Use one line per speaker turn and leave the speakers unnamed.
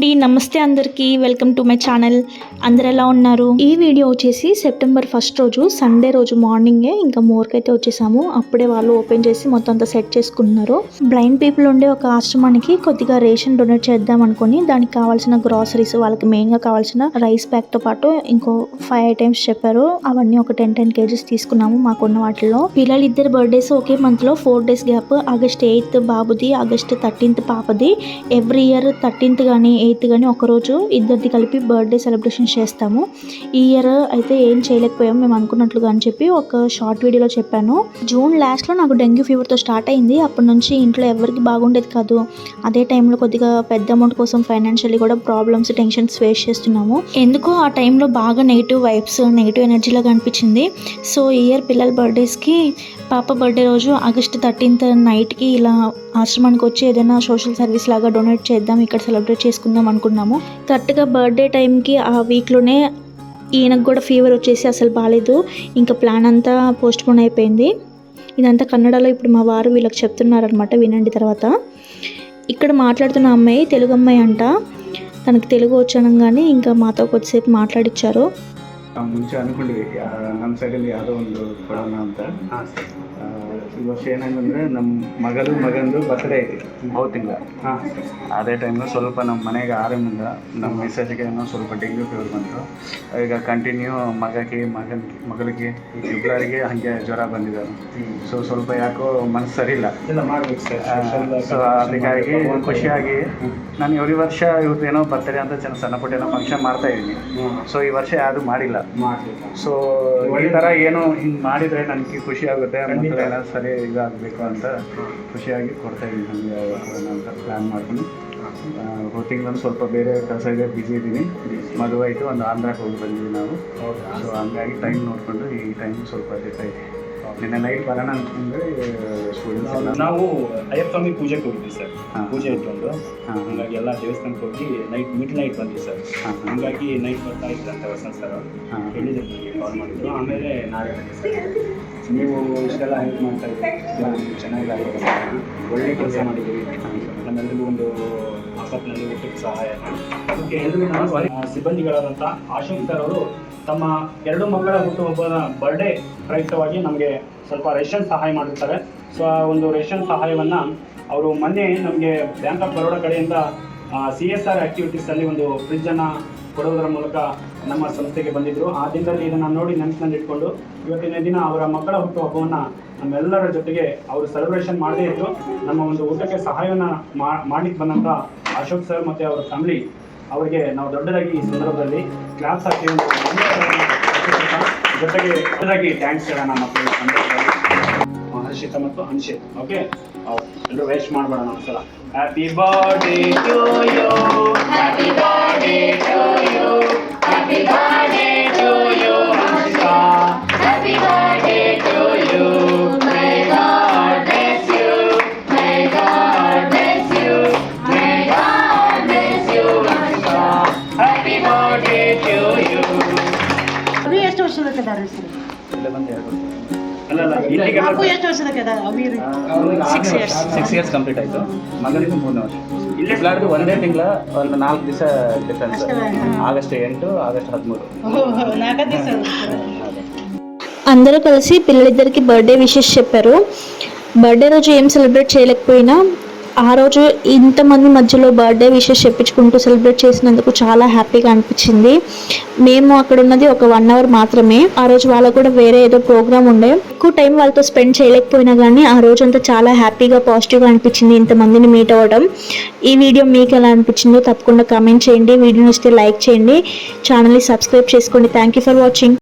అండి నమస్తే అందరికీ వెల్కమ్ టు మై ఛానల్ అందరు ఎలా ఉన్నారు ఈ వీడియో వచ్చేసి సెప్టెంబర్ ఫస్ట్ రోజు సండే రోజు మార్నింగే ఇంకా మోర్క్ అయితే వచ్చేసాము అప్పుడే వాళ్ళు ఓపెన్ చేసి మొత్తం అంతా సెట్ చేసుకున్నారు బ్లైండ్ పీపుల్ ఉండే ఒక ఆశ్రమానికి కొద్దిగా రేషన్ డొనేట్ చేద్దాం అనుకుని దానికి కావాల్సిన గ్రాసరీస్ వాళ్ళకి మెయిన్గా కావాల్సిన రైస్ ప్యాక్తో పాటు ఇంకో ఫైవ్ ఐటమ్స్ చెప్పారు అవన్నీ ఒక టెన్ టెన్ కేజీస్ తీసుకున్నాము మాకున్న వాటిలో పిల్లలు ఇద్దరు బర్త్డేస్ ఒకే మంత్లో four days gap August eighth బాబుది ఆగస్ట్ థర్టీన్త్ పాపది ఎవ్రీ ఇయర్ థర్టీన్త్ కానీ ఎయిత్ కానీ ఒకరోజు ఇద్దరిది కలిపి బర్త్డే సెలబ్రేషన్ చేస్తాము ఈ ఇయర్ అయితే ఏం చేయలేకపోయాం మేము అనుకున్నట్లుగా అని చెప్పి ఒక షార్ట్ వీడియోలో చెప్పాను జూన్ లాస్ట్లో నాకు డెంగ్యూ ఫీవర్తో స్టార్ట్ అయింది అప్పటి నుంచి ఇంట్లో ఎవరికి బాగుండేది కాదు అదే టైంలో కొద్దిగా పెద్ద అమౌంట్ కోసం ఫైనాన్షియల్లీ కూడా ప్రాబ్లమ్స్ టెన్షన్స్ ఫేస్ చేస్తున్నాము ఎందుకో ఆ టైంలో బాగా నెగిటివ్ వైబ్స్ నెగిటివ్ ఎనర్జీలాగా అనిపించింది సో ఈ ఇయర్ పిల్లల బర్త్డేస్కి పాప బర్త్డే రోజు ఆగస్ట్ థర్టీన్త్ నైట్కి ఇలా ఆశ్రమానికి వచ్చి ఏదైనా సోషల్ సర్వీస్ లాగా డొనేట్ చేద్దాం ఇక్కడ సెలబ్రేట్ చేసుకుందాం అనుకున్నాము కరెక్ట్గా బర్త్డే టైంకి ఆ వీక్లోనే ఈయనకు కూడా ఫీవర్ వచ్చేసి అసలు బాగాలేదు ఇంకా ప్లాన్ అంతా పోస్ట్పోన్ అయిపోయింది ఇదంతా కన్నడలో ఇప్పుడు మా వారు వీళ్ళకి చెప్తున్నారనమాట వినండి తర్వాత ఇక్కడ మాట్లాడుతున్న అమ్మాయి తెలుగు అమ్మాయి అంట తనకు తెలుగు వచ్చానంగానే ఇంకా మాతో కొద్దిసేపు మాట్లాడిచ్చారు
ಮುಂಚೆ అనుకోండి ನಮ್ಮ ಸೈಡಲ್ಲಿ యాదవ్ ಒಂದು ಈ ವರ್ಷ ಏನಾಗಂದ್ರೆ ನಮ್ಮ ಮಗಳು ಮಗಂದು ಬರ್ತ್ಡೇ ಐತಿ ತಿಂಗಳ ಹಾಂ ಅದೇ ಟೈಮು ಸ್ವಲ್ಪ ನಮ್ಮ ಮನೆಗೆ ಆರಾಮಿಂದ ನಮ್ಮ ಮೆಸೇಜ್ಗೆ ಏನೋ ಸ್ವಲ್ಪ ಡೆಂಗ್ಯೂ ಫೀವರ್ ಬಂತು ಈಗ ಕಂಟಿನ್ಯೂ ಮಗಕ್ಕೆ ಮಗನ್ ಮಗಳಿಗೆ ಇಬ್ಬರಿಗೆ ಹಾಗೆ ಜ್ವರ ಬಂದಿದ್ದಾರೆ ಸೊ ಸ್ವಲ್ಪ ಯಾಕೋ ಮನಸ್ಸು ಸರಿ ಇಲ್ಲ ಸೊ ಅದಕ್ಕಾಗಿ ಖುಷಿಯಾಗಿ ನಾನು ಇವ್ರಿ ವರ್ಷ ಇವತ್ತು ಏನೋ ಬರ್ತಾರೆ ಅಂತ ಚೆನ್ನ ಸಣ್ಣ ಪುಟ್ಟ ಏನೋ ಫಂಕ್ಷನ್ ಮಾಡ್ತಾ ಇದ್ದೀನಿ ಸೊ ಈ ವರ್ಷ ಯಾವುದು ಮಾಡಿಲ್ಲ ಸೊ ಈ ಥರ ಏನೋ ಹಿಂಗೆ ಮಾಡಿದರೆ ನನಗೆ ಖುಷಿ ಆಗುತ್ತೆ ಮಕ್ಕಳು ಏನೋ ಸರಿ ಇದಾಗಬೇಕು ಅಂತ ಖುಷಿಯಾಗಿ ಕೊಡ್ತಾ ಇದ್ದೀನಿ ನನಗೆ ಅಂತ ಪ್ಲ್ಯಾನ್ ಮಾಡ್ತೀನಿ ಮಾಡ್ಕೊಂಡು ಒಂದು ಸ್ವಲ್ಪ ಬೇರೆ ಕೆಲಸ ಇದೆ ಬ್ಯುಸಿ ಇದ್ದೀನಿ ಮದುವೆ ಆಯಿತು ಒಂದು ಆಂಧ್ರಕ್ಕೆ ಹೋಗಿ ಬಂದಿದ್ದೀವಿ ನಾವು ಸೊ ಹಂಗಾಗಿ ಟೈಮ್ ನೋಡಿಕೊಂಡು ಈ ಟೈಮ್ ಸ್ವಲ್ಪ ಆಯಿತು ನಿನ್ನೆ ನೈಟ್ ಬರೋಣ ಅಂತಂದ್ರೆ
ನಾವು ಅಯ್ಯಪ್ಪ ಸ್ವಾಮಿ ಪೂಜೆಗೆ ಹೋಗಿದ್ವಿ ಸರ್ ಪೂಜೆ ಇಟ್ಕೊಂಡು
ಹಾಂ
ಹಂಗಾಗಿ ಎಲ್ಲ ದೇವಸ್ಥಾನಕ್ಕೆ ಹೋಗಿ ನೈಟ್ ಮಿಡ್ ನೈಟ್ ಬಂದ್ವಿ ಸರ್ ಹಂಗಾಗಿ ನೈಟ್ ಬರ್ತಾ ಅಂತ ವಸಂತ ಸರ್ ಹೇಳಿದ್ರು ನನಗೆ ಕಾಲ್ ಮಾಡಿದ್ರು ಆಮೇಲೆ ನಾಳೆ ನೀವು ಇಷ್ಟೆಲ್ಲ ಹೆಲ್ಪ್ ಮಾಡ್ತಾ ಇದ್ದೀವಿ ಚೆನ್ನಾಗಿ ಒಳ್ಳೆ ಕೆಲಸ ಮಾಡಿದ್ದೀವಿ ನಮ್ಮೆಲ್ಲರಿಗೂ ಒಂದು ಆಸಕ್ತಿನಲ್ಲಿ ಊಟಕ್ಕೆ ಸಹಾಯ ಅದಕ್ಕೆ ಎಲ್ಲರಿಗೂ ನಾನು ಸಿಬ್ಬಂದಿಗಳಾದಂಥ ಆಶೋಕ್ ಅವರು ತಮ್ಮ ಎರಡು ಮಕ್ಕಳ ಹುಟ್ಟುಹಬ್ಬದ ಬರ್ಡೇ ಪ್ರಯುಕ್ತವಾಗಿ ನಮಗೆ ಸ್ವಲ್ಪ ರೇಷನ್ ಸಹಾಯ ಮಾಡಿರ್ತಾರೆ ಸೊ ಆ ಒಂದು ರೇಷನ್ ಸಹಾಯವನ್ನು ಅವರು ಮೊನ್ನೆ ನಮಗೆ ಬ್ಯಾಂಕ್ ಆಫ್ ಬರೋಡ ಕಡೆಯಿಂದ ಸಿ ಎಸ್ ಆರ್ ಆ್ಯಕ್ಟಿವಿಟೀಸಲ್ಲಿ ಒಂದು ಫ್ರಿಜ್ಜನ್ನು ಕೊಡೋದರ ಮೂಲಕ ನಮ್ಮ ಸಂಸ್ಥೆಗೆ ಬಂದಿದ್ದರು ಆ ದಿನದಲ್ಲಿ ಇದನ್ನು ನೋಡಿ ನೆನಪಿನಲ್ಲಿಟ್ಕೊಂಡು ಇವತ್ತಿನ ದಿನ ಅವರ ಮಕ್ಕಳ ಹುಟ್ಟುಹಬ್ಬವನ್ನು ನಮ್ಮೆಲ್ಲರ ಜೊತೆಗೆ ಅವರು ಸೆಲೆಬ್ರೇಷನ್ ಮಾಡದೇ ಇದ್ದು ನಮ್ಮ ಒಂದು ಊಟಕ್ಕೆ ಸಹಾಯವನ್ನು ಮಾಡ್ಲಿಕ್ಕೆ ಬಂದಂಥ ಅಶೋಕ್ ಸರ್ ಮತ್ತು ಅವರ ಫ್ಯಾಮಿಲಿ ಅವರಿಗೆ ನಾವು ದೊಡ್ಡದಾಗಿ ಈ ಸಂದರ್ಭದಲ್ಲಿ ಕ್ಲಾಸ್ ಜೊತೆಗೆ ದೊಡ್ಡದಾಗಿ ಥ್ಯಾಂಕ್ಸ್ ಹೇಳೋಣ ಈ ಸಂದರ್ಭದಲ್ಲಿ ಹರ್ಷಿತ ಮತ್ತು ಅನ್ಶಿತ್ ಓಕೆ ಎಲ್ಲರೂ ವೇಸ್ಟ್ ಮಾಡಬೇಡ ಒಂದ್ಸಲ ಸಲ happy birthday to you happy birthday to you happy birthday
అందరూ కలిసి పిల్లలిద్దరికి బర్త్డే విషెస్ చెప్పారు బర్త్డే రోజు ఏం సెలబ్రేట్ చేయలేకపోయినా ఆ రోజు ఇంతమంది మధ్యలో బర్త్డే విషెస్ చెప్పించుకుంటూ సెలబ్రేట్ చేసినందుకు చాలా హ్యాపీగా అనిపించింది మేము అక్కడ ఉన్నది ఒక వన్ అవర్ మాత్రమే ఆ రోజు వాళ్ళకు కూడా వేరే ఏదో ప్రోగ్రామ్ ఉండే ఎక్కువ టైం వాళ్ళతో స్పెండ్ చేయలేకపోయినా కానీ ఆ రోజు అంతా చాలా హ్యాపీగా పాజిటివ్గా అనిపించింది ఇంతమందిని మీట్ అవ్వడం ఈ వీడియో మీకు ఎలా అనిపించిందో తప్పకుండా కామెంట్ చేయండి వీడియో నుంచి లైక్ చేయండి ఛానల్ని సబ్స్క్రైబ్ చేసుకోండి థ్యాంక్ యూ ఫర్ వాచింగ్